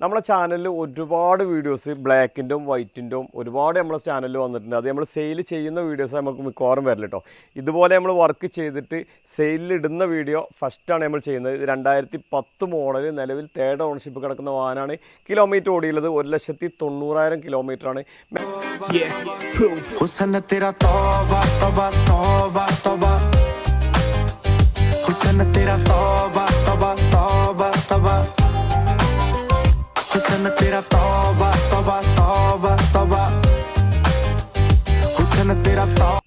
നമ്മുടെ ചാനലിൽ ഒരുപാട് വീഡിയോസ് ബ്ലാക്കിന്റെയും വൈറ്റിന്റെയും ഒരുപാട് നമ്മുടെ ചാനലിൽ വന്നിട്ടുണ്ട്. അത് നമ്മൾ സെയിൽ ചെയ്യുന്ന വീഡിയോസ് നമുക്ക് മിക്കവാറും വരില്ല കേട്ടോ ഇതുപോലെ നമ്മൾ വർക്ക് ചെയ്തിട്ട് സെയിലിടുന്ന വീഡിയോ ഫസ്റ്റാണ് നമ്മൾ ചെയ്യുന്നത്. രണ്ടായിരത്തി പത്ത് മോഡൽ നിലവിൽ തേർഡ് ഓണർഷിപ്പ് കിടക്കുന്ന വാഹനമാണ് കിലോമീറ്റർ ഓടിയുള്ളത് ഒരു ലക്ഷത്തി തൊണ്ണൂറായിരം കിലോമീറ്ററാണ് ഹുസന തേരാ തോബ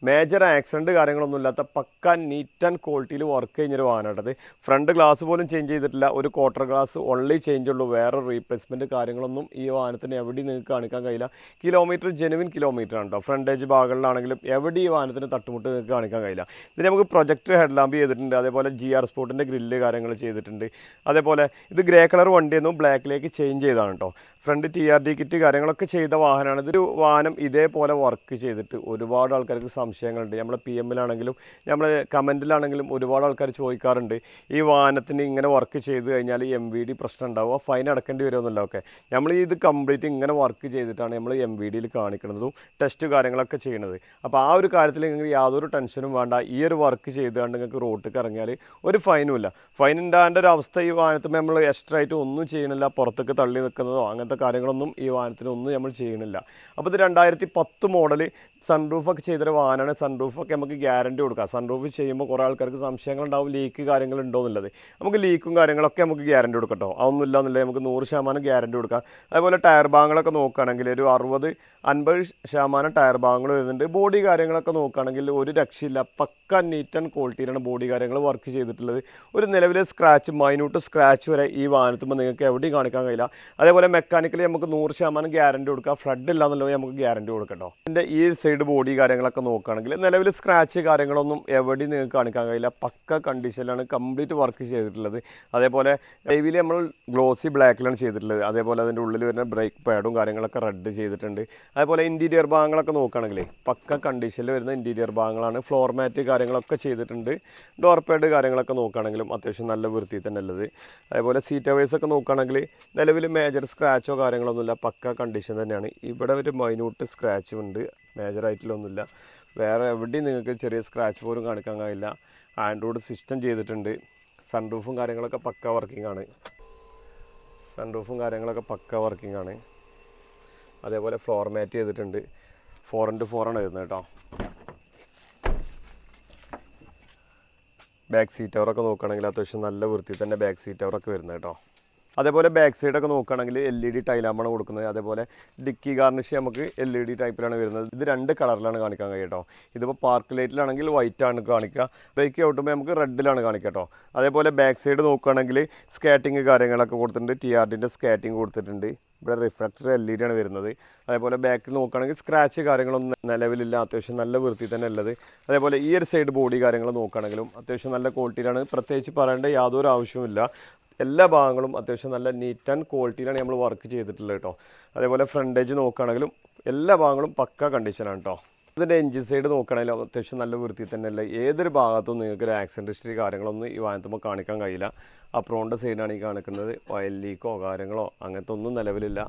മേജർ ആക്സിഡന്റ് കാര്യങ്ങളൊന്നും ഇല്ലാത്ത പക്ക നീറ്റ് ആൻഡ് ക്വാളിറ്റിയിൽ വർക്ക് കഴിഞ്ഞൊരു വാഹനമാണത് ഫ്രണ്ട് ഗ്ലാസ് പോലും ചേഞ്ച് ചെയ്തിട്ടില്ല. ഒരു ക്വാർട്ടർ ഗ്ലാസ് ഓൺലി ചേഞ്ച് ഉള്ളൂ. വേറെ റീപ്ലേസ്മെന്റ് കാര്യങ്ങളൊന്നും ഈ വാഹനത്തിന് എവിടെ നിങ്ങൾക്ക് കാണിക്കാൻ കഴിയില്ല. കിലോമീറ്റർ ജെനുവിൻ കിലോമീറ്റർ ആണ് കേട്ടോ ഫ്രണ്ടേജ് ഭാഗങ്ങളിലാണെങ്കിലും എവിടെ ഈ വാഹനത്തിന് തട്ടുമുട്ട് നിങ്ങൾക്ക് കാണിക്കാൻ കഴിയില്ല. ഇതിന് നമുക്ക് പ്രൊജക്ട് ഹെഡ് ലാമ്പ് ചെയ്തിട്ടുണ്ട്. അതേപോലെ ജി ആർ സ്പോർട്ടിന്റെ ഗ്രില്ല് കാര്യങ്ങൾ ചെയ്തിട്ടുണ്ട്. അതേപോലെ ഇത് ഗ്രേ കളർ വണ്ടിയൊന്നും ബ്ലാക്കിലേക്ക് ചേഞ്ച് ചെയ്താണ് കേട്ടോ front T R D kit കാര്യങ്ങളൊക്കെ ചെയ്ത വാഹനമാണ്. ഇതൊരു വാഹനം ഇതേപോലെ വർക്ക് ചെയ്തിട്ട് ഒരുപാട് ആൾക്കാർക്ക് സംശയങ്ങളുണ്ട്. നമ്മളെ പി എമ്മിലാണെങ്കിലും നമ്മളെ കമന്റിലാണെങ്കിലും ഒരുപാട് ആൾക്കാർ ചോദിക്കാറുണ്ട്. ഈ വാഹനത്തിന് ഇങ്ങനെ വർക്ക് ചെയ്ത് കഴിഞ്ഞാൽ എം വി ഡി പ്രശ്നം ഉണ്ടാവും. ഫൈൻ അടക്കേണ്ടി വരുമെന്നല്ല ഓക്കെ നമ്മൾ ഇത് കംപ്ലീറ്റ് ഇങ്ങനെ വർക്ക് ചെയ്തിട്ടാണ് നമ്മൾ എം വി ഡിയിൽ കാണിക്കുന്നതും. ടെസ്റ്റ് കാര്യങ്ങളൊക്കെ ചെയ്യുന്നത് അപ്പോൾ ആ ഒരു കാര്യത്തിൽ നിങ്ങൾക്ക് യാതൊരു ടെൻഷനും വേണ്ട. ഈ ഒരു വർക്ക് ചെയ്തുകൊണ്ട് നിങ്ങൾക്ക് റോട്ടിൽ ഇറങ്ങിയാൽ ഒരു ഫൈനും ഇല്ല. ഫൈൻ ഉണ്ടാകേണ്ട ഒരു അവസ്ഥ ഈ വാഹനത്തിൽ നമ്മൾ എക്സ്ട്രാ ആയിട്ട് ഒന്നും ചെയ്യണില്ല. പുറത്തേക്ക് തള്ളി നിൽക്കുന്നതോ അങ്ങനത്തെ കാര്യങ്ങളൊന്നും ഈ വാഹനത്തിനൊന്നും നമ്മൾ ചെയ്യണില്ല അപ്പോൾ ഇത് രണ്ടായിരത്തി പത്ത് മോഡൽ സൺറൂഫൊക്കെ ചെയ്തൊരു വാഹനമാണ് സൺറൂഫൊക്കെ നമുക്ക് ഗ്യാരണ്ടി കൊടുക്കാം. സൺറൂഫ് ചെയ്യുമ്പോൾ കുറേ ആൾക്കാർക്ക് സംശയങ്ങളുണ്ടാവും ലീക്ക് കാര്യങ്ങൾ ഉണ്ടോ എന്നുള്ളത്. നമുക്ക് ലീക്കും കാര്യങ്ങളൊക്കെ നമുക്ക് ഗ്യാരണ്ടി കൊടുക്കട്ടോ. അതൊന്നും ഇല്ല എന്നുള്ളത് നമുക്ക് നൂറ് ശതമാനം ഗ്യാരണ്ടി കൊടുക്കാം. അതുപോലെ ടയർ ഭാഗങ്ങളൊക്കെ നോക്കുകയാണെങ്കിൽ ഒരു അറുപത് അൻപത് ശതമാനം ടയർ ഭാഗങ്ങൾ വരുന്നുണ്ട്. ബോഡി കാര്യങ്ങളൊക്കെ നോക്കുകയാണെങ്കിൽ ഒരു രക്ഷയില്ല. പക്ക നീറ്റ് ആൻഡ് ക്വാളിറ്റിയിലാണ് ബോഡി കാര്യങ്ങൾ വർക്ക് ചെയ്തിട്ടുള്ളത്. ഒരു നിലവിലെ സ്ക്രാച്ച് മൈന്യൂട്ട് സ്ക്രാച്ച് വരെ ഈ വാഹനത്തുമ്പോൾ നിങ്ങൾക്ക് എവിടെയും കാണിക്കാൻ കഴിയില്ല. അതേപോലെ മെക്കാനിക്കലി നമുക്ക് നൂറ് ശതമാനം ഗ്യാരണ്ടി കൊടുക്കാം. ഫ്ലഡ് ഇല്ല എന്നുള്ളത് നമുക്ക് ഗ്യാരണ്ടി കൊടുക്കട്ടോ. ഇതിന്റെ ഈ സൈഡ് ബോഡി കാര്യങ്ങളൊക്കെ നോക്കുകയാണെങ്കിൽ നിലവിൽ സ്ക്രാച്ച് കാര്യങ്ങളൊന്നും എവിടെയും നിങ്ങൾക്ക് കാണിക്കാൻ കഴിയില്ല. പക്ക കണ്ടീഷനിലാണ് കംപ്ലീറ്റ് വർക്ക് ചെയ്തിട്ടുള്ളത്. അതേപോലെ ഡൈവിൽ നമ്മൾ ഗ്ലോസി ബ്ലാക്കിലാണ് ചെയ്തിട്ടുള്ളത്. അതേപോലെ അതിന്റെ ഉള്ളിൽ വരുന്ന ബ്രേക്ക് പാഡും കാര്യങ്ങളൊക്കെ റെഡ് ചെയ്തിട്ടുണ്ട്. അതേപോലെ ഇന്റീരിയർ ഭാഗങ്ങളൊക്കെ നോക്കുകയാണെങ്കിൽ പക്ക കണ്ടീഷനിൽ വരുന്ന ഇന്റീരിയർ ഭാഗങ്ങളാണ്. ഫ്ലോർ മാറ്റ് കാര്യങ്ങളൊക്കെ ചെയ്തിട്ടുണ്ട്. ഡോർ പാഡ് കാര്യങ്ങളൊക്കെ നോക്കുകയാണെങ്കിലും അത്യാവശ്യം നല്ല വൃത്തി തന്നെ ഉള്ളത്. അതേപോലെ സീറ്റ് അവേഴ്സ് ഒക്കെ നോക്കുകയാണെങ്കിൽ നിലവിൽ മേജർ സ്ക്രാച്ചോ കാര്യങ്ങളൊന്നുമില്ല പക്ക കണ്ടീഷൻ തന്നെയാണ്. ഇവിടെ ഒരു മൈന്യൂട്ട് സ്ക്രാച്ചും ഉണ്ട് മേജറായിട്ടുള്ളൊന്നുമില്ല വേറെ എവിടെയും നിങ്ങൾക്ക് ചെറിയ സ്ക്രാച്ച് പോലും കാണിക്കാൻ കഴിയില്ല. ആൻഡ്രോയിഡ് സിസ്റ്റം ചെയ്തിട്ടുണ്ട്. സൺറൂഫും കാര്യങ്ങളൊക്കെ പക്ക വർക്കിംഗ് ആണ്. സൺറൂഫും കാര്യങ്ങളൊക്കെ പക്ക വർക്കിംഗ് ആണ്. അതേപോലെ ഫ്ലോർ മാറ്റ് ചെയ്തിട്ടുണ്ട്. ഫോർ ഇന്റു ആണ് വരുന്നത് കേട്ടോ. ബാക്ക് സീറ്റ് അവറൊക്കെ നോക്കുകയാണെങ്കിൽ അത്യാവശ്യം നല്ല വൃത്തി തന്നെ ബാക്ക് സീറ്റ് അവറൊക്കെ വരുന്നത് കേട്ടോ. അതേപോലെ ബാക്ക് സൈഡൊക്കെ നോക്കുകയാണെങ്കിൽ എൽ ഇ ഡി ടൈലാമാണ് കൊടുക്കുന്നത്. അതേപോലെ ഡിക്കി ഗാർണിഷ് നമുക്ക് എൽ ഇ ഡി ടൈപ്പിലാണ് വരുന്നത്. ഇത് രണ്ട് കളറിലാണ് കാണിക്കാൻ കഴിയും കേട്ടോ ഇതിപ്പോൾ പാർക്ക് ലൈറ്റിലാണെങ്കിൽ വൈറ്റ് ആണ് കാണിക്കുക. ബ്രേക്ക് ഔട്ടുമ്പോൾ നമുക്ക് റെഡിലാണ് കാണിക്കുക കേട്ടോ അതേപോലെ ബാക്ക് സൈഡ് നോക്കുകയാണെങ്കിൽ സ്കാറ്റിങ് കാര്യങ്ങളൊക്കെ കൊടുത്തിട്ടുണ്ട്. ടി ആർ ഡിന്റെ സ്കാറ്റിങ് കൊടുത്തിട്ടുണ്ട്. ഇവിടെ റിഫ്ലക്ടർ എൽ ഇ ഡി ആണ് വരുന്നത്. അതേപോലെ ബാക്കിൽ നോക്കുകയാണെങ്കിൽ സ്ക്രാച്ച് കാര്യങ്ങളൊന്നും നിലവിലില്ല. അത്യാവശ്യം നല്ല വൃത്തി തന്നെ ഉള്ളത്. അതേപോലെ ഈ ഒരു സൈഡ് ബോഡി കാര്യങ്ങൾ നോക്കുകയാണെങ്കിലും അത്യാവശ്യം നല്ല ക്വാളിറ്റിയിലാണ് പ്രത്യേകിച്ച് പറയേണ്ട യാതൊരു ആവശ്യവുമില്ല. എല്ലാ ഭാഗങ്ങളും അത്യാവശ്യം നല്ല നീറ്റ് ആൻഡ് ക്വാളിറ്റിയിലാണ് നമ്മൾ വർക്ക് ചെയ്തിട്ടുള്ളത് കേട്ടോ അതേപോലെ ഫ്രണ്ടേജ് നോക്കുകയാണെങ്കിലും എല്ലാ ഭാഗങ്ങളും പക്ക കണ്ടീഷനാണ് കേട്ടോ ഇതിന്റെ എഞ്ചിൻ സൈഡ് നോക്കുകയാണെങ്കിലും അത്യാവശ്യം നല്ല വൃത്തി തന്നെയല്ല ഏതൊരു ഭാഗത്തും നിങ്ങൾക്ക് ഒരു ആക്സിഡന്റ് ഹിസ്റ്ററി കാര്യങ്ങളൊന്നും ഈ വാഹനത്തുമ്പോൾ കാണിക്കാൻ കഴിയില്ല. അപ്രോണിന്റെ സൈഡാണ് ഈ കാണിക്കുന്നത്. ഓയിൽ ലീക്കോ കാര്യങ്ങളോ അങ്ങനത്തെ ഒന്നും നിലവിലില്ല.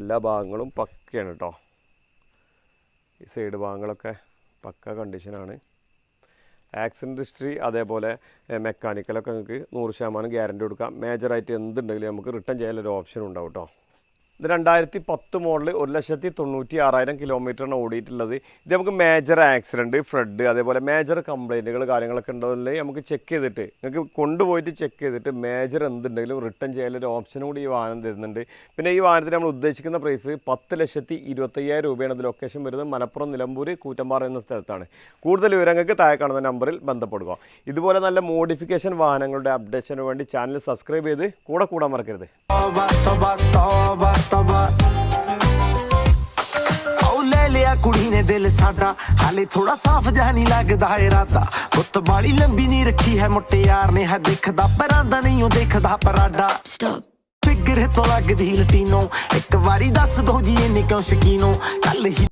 എല്ലാ ഭാഗങ്ങളും പക്കയാണ് കേട്ടോ ഈ സൈഡ് ഭാഗങ്ങളൊക്കെ പക്ക കണ്ടീഷനാണ് ആക്സിഡന്റ് ഹിസ്റ്ററി അതേപോലെ മെക്കാനിക്കലൊക്കെ നിങ്ങൾക്ക് നൂറ് ശതമാനം ഗ്യാരണ്ടി കൊടുക്കാം. മേജറായിട്ട് എന്തുണ്ടെങ്കിലും നമുക്ക് റിട്ടേൺ ചെയ്യാനൊരു ഓപ്ഷൻ ഉണ്ടാവും കേട്ടോ രണ്ടായിരത്തി പത്ത് മോഡൽ ഒരു ലക്ഷത്തി തൊണ്ണൂറ്റി ആറായിരം കിലോമീറ്ററാണ് ഓടിയിട്ടുള്ളത്. ഇത് നമുക്ക് മേജർ ആക്സിഡന്റ് ഫ്ലഡ് അതേപോലെ മേജർ കംപ്ലൈന്റുകൾ കാര്യങ്ങളൊക്കെ ഉണ്ടെന്നുണ്ടെങ്കിൽ നമുക്ക് ചെക്ക് ചെയ്തിട്ട് നിങ്ങൾക്ക് കൊണ്ടുപോയിട്ട് ചെക്ക് ചെയ്തിട്ട് മേജർ എന്തുണ്ടെങ്കിലും റിട്ടേൺ ചെയ്യാനൊരു ഓപ്ഷനും കൂടി ഈ വാഹനം തരുന്നുണ്ട്. പിന്നെ ഈ വാഹനത്തിന് നമ്മൾ ഉദ്ദേശിക്കുന്ന പ്രൈസ് പത്ത് ലക്ഷത്തി ഇരുപത്തയ്യായിരം രൂപയാണ്. ഇത് ലൊക്കേഷൻ വരുന്നത് മലപ്പുറം നിലമ്പൂർ കൂറ്റമ്പാറ എന്ന സ്ഥലത്താണ്. കൂടുതൽ വിവരങ്ങൾക്ക് താഴെ കാണുന്ന നമ്പറിൽ ബന്ധപ്പെടുക. ഇതുപോലെ നല്ല മോഡിഫിക്കേഷൻ വാഹനങ്ങളുടെ അപ്ഡേഷന് വേണ്ടി ചാനൽ സബ്സ്ക്രൈബ് ചെയ്ത് കൂടെ കൂടാൻ മറക്കരുത്. ਤਾਂ ਬਾਹਰ ਲੈ ਲਿਆ ਕੁੜੀ ਨੇ ਦਿਲ ਸਾਡਾ। ਹਾਲੇ ਥੋੜਾ ਸਾਫ਼ ਜਿਹਾ ਨਹੀਂ ਲੱਗਦਾ ਏ ਰਾਤਾ ਬੁੱਤ ਬਾਲੀ ਲੰਬੀ ਨਹੀਂ ਰੱਖੀ ਹੈ ਮੁੱਟੇ ਯਾਰ ਨੇ। ਹੈ ਦੇਖਦਾ ਪਰਾਂਦਾ ਨਹੀਂ ਉਹ ਦੇਖਦਾ ਪਰਾਡਾ। ਸਟਾਪ ਫਿਕਰ ਤੋਂ ਲੱਗਦੀ ਲਟੀਨੋ। ਇੱਕ ਵਾਰੀ ਦੱਸ ਦੋ ਜੀ ਇੰਨੇ ਕਿਉਂ ਸ਼ਕੀਨੋ? ਕੱਲ ਹੀ